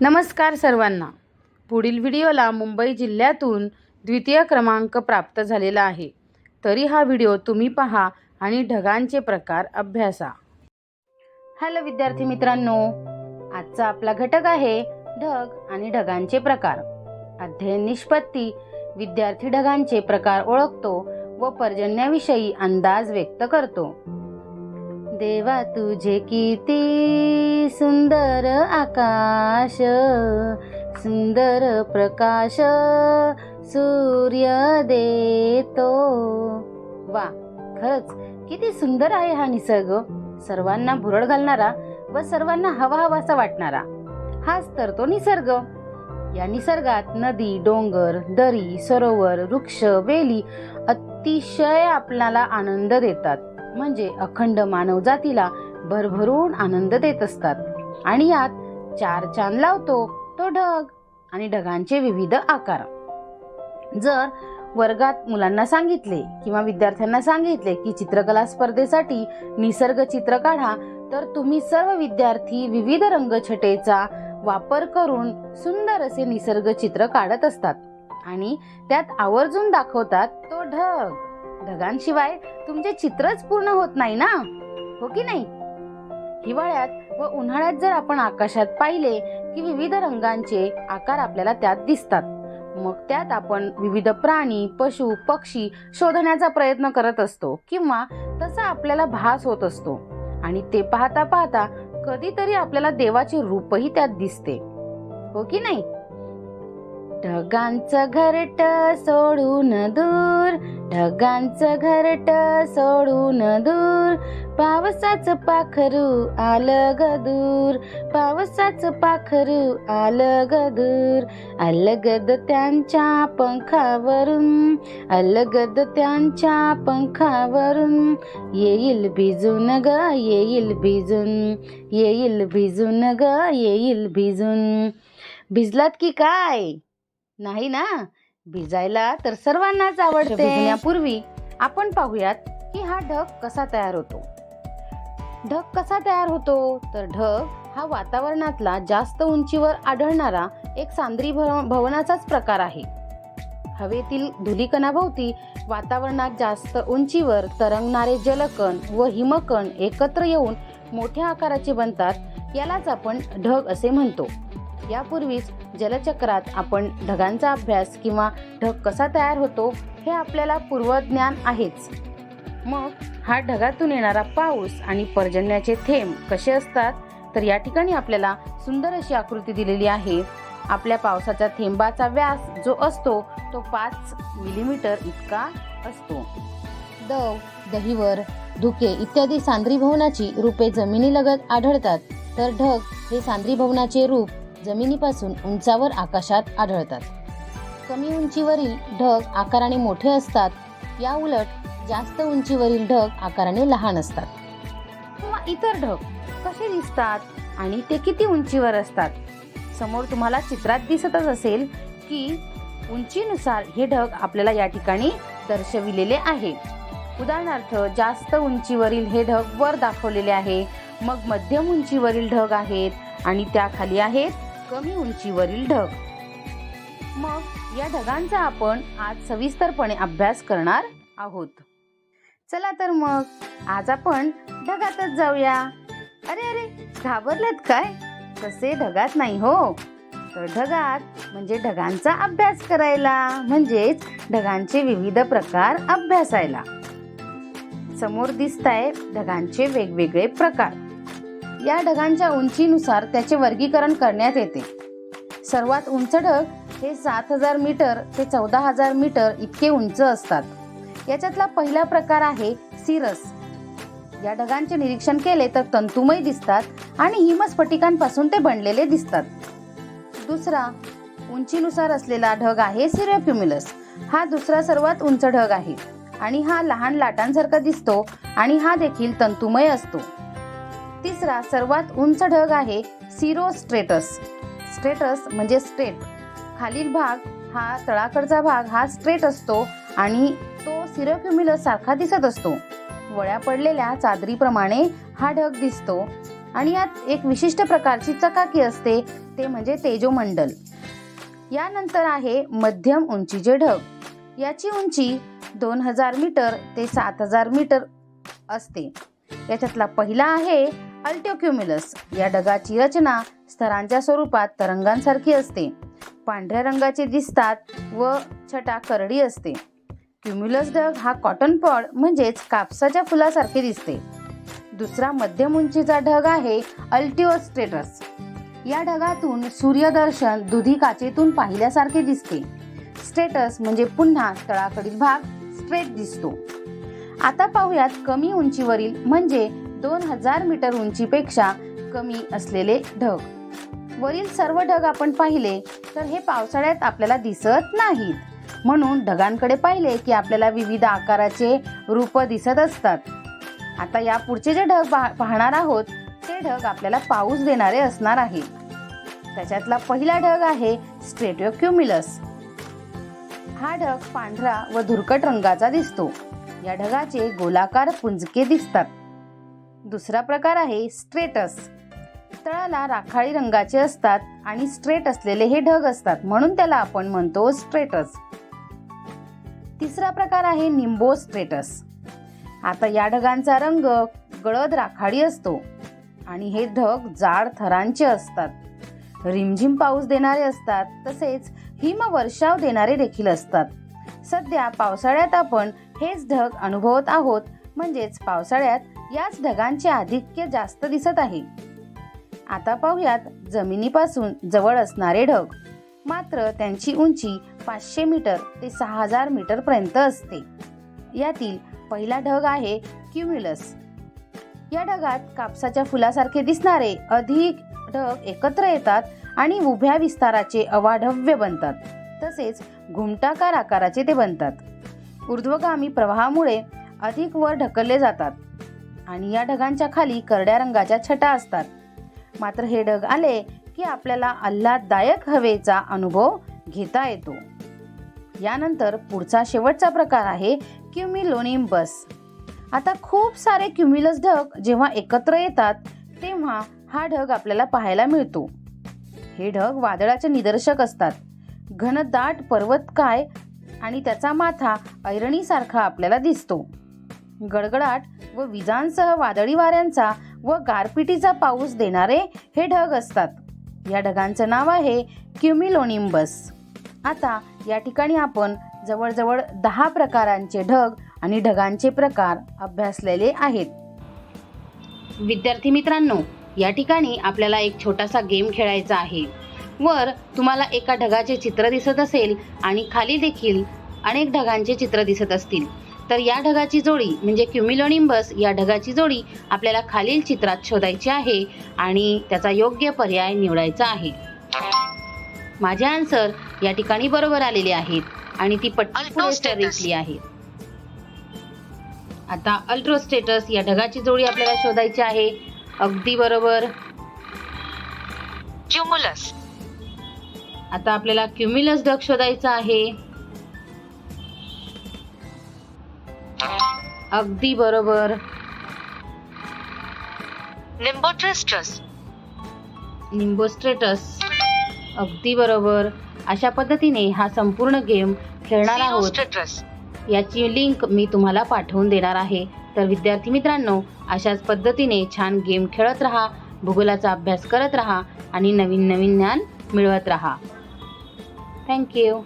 नमस्कार सर्वांना. पुढील व्हिडिओला मुंबई जिल्ह्यातून द्वितीय क्रमांक प्राप्त झालेला आहे. तरी हा व्हिडिओ तुम्ही पहा आणि ढगांचे प्रकार अभ्यासा. हॅलो विद्यार्थी मित्रांनो आजचा आपला घटक आहे ढग आणि ढगांचे प्रकार. अध्ययन निष्पत्ती विद्यार्थी ढगांचे प्रकार ओळखतो व पर्जन्याविषयी अंदाज व्यक्त करतो. देवा तुझे किती सुंदर आकाश सुंदर प्रकाश सूर्य देतो. वा खरंच किती सुंदर आहे हा निसर्ग. सर्वांना भुरळ घालणारा व सर्वांना हवा हवासा वाटणारा. हाच तर तो निसर्ग. या निसर्गात नदी डोंगर दरी सरोवर वृक्ष वेली अतिशय आपल्याला आनंद देतात. म्हणजे अखंड मानव जातीला भरभरून आनंद देत असतात. आणि यात चार चांद लावतो तो ढग आणि ढगांचे विविध आकार. जर वर्गात मुलांना सांगितले किंवा विद्यार्थ्यांना सांगितले की चित्रकला स्पर्धेसाठी निसर्ग चित्र काढा तर तुम्ही सर्व विद्यार्थी विविध रंगछटेचा वापर करून सुंदर असे निसर्ग चित्र काढत असतात. आणि त्यात आवर्जून दाखवतात तो ढग. ढगांशिवाय तुमचे चित्रच पूर्ण होत नाही ना? हो की नाही? हिवाळ्यात व उन्हाळ्यात जर आपण आकाशात पाहिले की विविध रंगांचे आकार आपल्याला त्यात दिसतात. मग त्यात आपण विविध प्राणी पशु पक्षी शोधण्याचा प्रयत्न करत असतो किंवा तसा आपल्याला भास होत असतो. आणि ते पाहता पाहता कधीतरी आपल्याला देवाचे रूपही त्यात दिसते. हो की नाही? ढगांचं घरट सोडून दूर ढगांचं घरट सोडून दूर. पावसाचं पाखरू आलं गदूर दूर पावसाचं पाखरू आलं गदूर दूर. अलगद त्यांच्या पंखावरून अलगद त्यांच्या पंखावरून. येईल भिजून ग येईल भिजून येईल भिजून ग येईल भिजून. भिजलात की काय? नाही ना? भिजायला तर सर्वांनाच आवडते. भिजण्यापूर्वी आपण पाहूयात की हा ढग कसा तयार होतो. ढग कसा तयार होतो? तर ढग हा वातावरणातला जास्त उंचीवर आढळणारा एक सांद्री भव- भवनाचाच प्रकार आहे. हवेतील धुलीकणाभोवती वातावरणात जास्त उंचीवर तरंगणारे जलकण व हिमकण एकत्र येऊन मोठ्या आकाराचे बनतात यालाच आपण ढग असे म्हणतो. यापूर्वीच जलचक्रात आपण ढगांचा अभ्यास किंवा ढग कसा तयार होतो हे आपल्याला पूर्वज्ञान आहेच. मग हा ढगातून येणारा पाऊस आणि पर्जन्याचे थेंब कसे असतात? तर या ठिकाणी आपल्याला सुंदर अशी आकृती दिलेली आहे. आपल्या पावसाच्या थेंबाचा व्यास जो असतो तो पाच मिलीमीटर इतका असतो. दव दहीवर धुके इत्यादी सांद्री भवनाची रूपे जमिनीलगत आढळतात. तर ढग हे सांद्री भवनाचे रूप जमिनीपासून उंचावर आकाशात आढळतात. कमी उंचीवरील ढग आकाराने मोठे असतात या उलट जास्त उंचीवरील ढग आकाराने लहान असतात. किंवा इतर ढग कसे दिसतात आणि ते किती उंचीवर असतात? समोर तुम्हाला चित्रात दिसतच असेल की उंचीनुसार हे ढग आपल्याला या ठिकाणी दर्शविलेले आहे. उदाहरणार्थ जास्त उंचीवरील हे ढग वर दाखवलेले आहे मग मध्यम उंचीवरील ढग आहेत आणि त्याखाली आहेत कमी उंचीवरील ढग. मग या ढगांचा आपण आज सविस्तरपणे अभ्यास करणार आहोत. चला तर मग आज आपण ढगातच जाऊया. अरे अरे घाबरलात काय? तसे ढगात नाही हो? तर ढगात म्हणजे ढगांचा अभ्यास करायला म्हणजेच ढगांचे विविध प्रकार अभ्यासायला. समोर दिसत आहे ढगांचे वेगवेगळे प्रकार. या ढगांच्या उंचीनुसार त्याचे वर्गीकरण करण्यात येते. सर्वात उंच ढग हे सात हजार मीटर ते चौदा हजार मीटर इतके उंच असतात. याच्यातला पहिला प्रकार आहे सिरस. या ढगांचे निरीक्षण केले तर तंतुमय दिसतात आणि हिमस्फटिकांपासून ते बनलेले दिसतात. दुसरा उंचीनुसार असलेला ढग आहे सिरोक्युम्युलस हा दुसरा सर्वात उंच ढग आहे आणि हा लहान लाटांसारखा दिसतो आणि हा देखील तंतुमय असतो. तिसरा सर्वात उंच ढग आहे सिरोस्ट्रेटस. स्ट्रेटस म्हणजे स्ट्रेट. खालील भाग हा तळाकडचा भाग हा स्ट्रेट असतो आणि तो सिरोक्युम्युलस सारखा दिसत असतो. वळ्या पडलेल्या चादरीप्रमाणे हा ढग दिसतो आणि यात एक विशिष्ट प्रकारची चकाकी असते ते म्हणजे तेजोमंडल. यानंतर आहे मध्यम उंचीचे ढग. याची उंची दोन हजार मीटर ते सात हजार मीटर असते. याच्यातला पहिला आहे अल्टोक्युम्युलस या ढगाची रचना स्तरांच्या स्वरूपात तरंगांसारखी असते. पांढऱ्या रंगाचे दिसतात व छटा करडी असते. क्युम्युलस ढग हा कॉटन पॉड म्हणजेच कापसाच्या फुलासारखे दिसते. दुसरा मध्यम उंचीचा ढग आहे अल्टिओस्टेटस या ढगातून सूर्यदर्शन दुधी काचेतून पाहिल्यासारखे दिसते. स्टेटस म्हणजे पुन्हा तळाकडील भाग स्ट्रेट दिसतो. आता पाहूयात कमी उंचीवरील म्हणजे दोन हजार मीटर उंचीपेक्षा कमी असलेले ढग. वरील सर्व ढग आपण पाहिले तर हे पावसाळ्यात आपल्याला दिसत नाहीत. म्हणून ढगांकडे पाहिले की आपल्याला विविध आकाराचे रूप दिसत असतात. आता या पुढचे जे ढग पाहणार आहोत ते ढग आपल्याला पाऊस देणारे असणार आहे. त्याच्यातला पहिला ढग आहे स्ट्रेटोक्युम्युलस हा ढग पांढरा व धुरकट रंगाचा दिसतो. या ढगाचे गोलाकार पुंजके दिसतात. दुसरा प्रकार आहे स्ट्रेटस. तळाला राखाळी रंगाचे असतात आणि स्ट्रेट असलेले हे ढग असतात म्हणून त्याला आपण म्हणतो स्ट्रेटस. तिसरा प्रकार आहे निंबो स्ट्रेटस. आता या ढगांचा रंग गळद राखाडी असतो आणि हे ढग जाड थरांचे असतात. रिमझिम पाऊस देणारे असतात तसेच हिमवर्षाव देणारे देखील असतात. सध्या पावसाळ्यात आपण हेच ढग अनुभवत आहोत म्हणजेच पावसाळ्यात याच ढगांचे आधिक्य जास्त दिसत आहे. आता पाहूयात जमिनीपासून जवळ असणारे ढग. मात्र त्यांची उंची पाचशे मीटर ते सहा हजार मीटर पर्यंत असते. यातील पहिला ढग आहे क्युम्युलस. या ढगात कापसाच्या फुलासारखे दिसणारे अधिक ढग एकत्र येतात आणि उभ्या विस्ताराचे अवाढव्य बनतात. तसेच घुमटाकार आकाराचे ते बनतात. ऊर्ध्वगामी प्रवाहामुळे अधिक वर ढकलले जातात. आणि या ढगांच्या खाली करड्या रंगाच्या छटा असतात. मात्र हे ढग आले की आपल्याला आल्हाददायक हवेचा अनुभव घेता येतो. यानंतर पुढचा शेवटचा प्रकार आहे क्युमिलोनिम्बस आता खूप सारे क्युमिलस ढग जेव्हा एकत्र येतात तेव्हा हा ढग आपल्याला पाहायला मिळतो. हे ढग वादळाचे निदर्शक असतात. घनदाट पर्वत काय आणि त्याचा माथा ऐरणीसारखा आपल्याला दिसतो. गडगडाट व विजांसह वादळी वाऱ्यांचा व गारपिटीचा पाऊस देणारे हे ढग असतात. या ढगांचं नाव आहे क्युमिलोनिम्बस आता या ठिकाणी आपण जवळजवळ दहा प्रकारांचे ढग आणि ढगांचे प्रकार अभ्यासलेले आहेत. विद्यार्थी मित्रांनो या ठिकाणी आपल्याला एक छोटासा गेम खेळायचा आहे. वर तुम्हाला एका ढगाचे चित्र दिसत असेल आणि खाली देखील अनेक ढगांचे चित्र दिसत असतील. तर या ढगाची जोडी म्हणजे क्युमिलोनिम्बस या ढगाची जोडी आपल्याला खालील चित्रात शोधायची आहे आणि त्याचा योग्य पर्याय निवडायचा आहे. माझे आन्सर या ठिकाणी बरोबर आलेले आहेत आणि ती. रेखली आहे. आता अल्ट्रोस्टेटस या ढगाची जोडी आपल्याला शोधायची आहे. अगदी बरोबर. क्युमुलस आता आपल्याला क्युम्युलस ढग शोधायचा आहे. अगदी बरोबर. निम्बोट्रिस्टस निम्बोस्ट्रेटस अगदी बरोबर. अशा पद्धतीने हा संपूर्ण गेम खेळणार आहोत. याची लिंक मी तुम्हाला पाठवून देणार आहे. तर विद्यार्थी मित्रांनो अशाच पद्धतीने छान गेम खेळत राहा भूगोलाचा अभ्यास करत राहा आणि नवीन नवीन ज्ञान मिळवत राहा. थँक्यू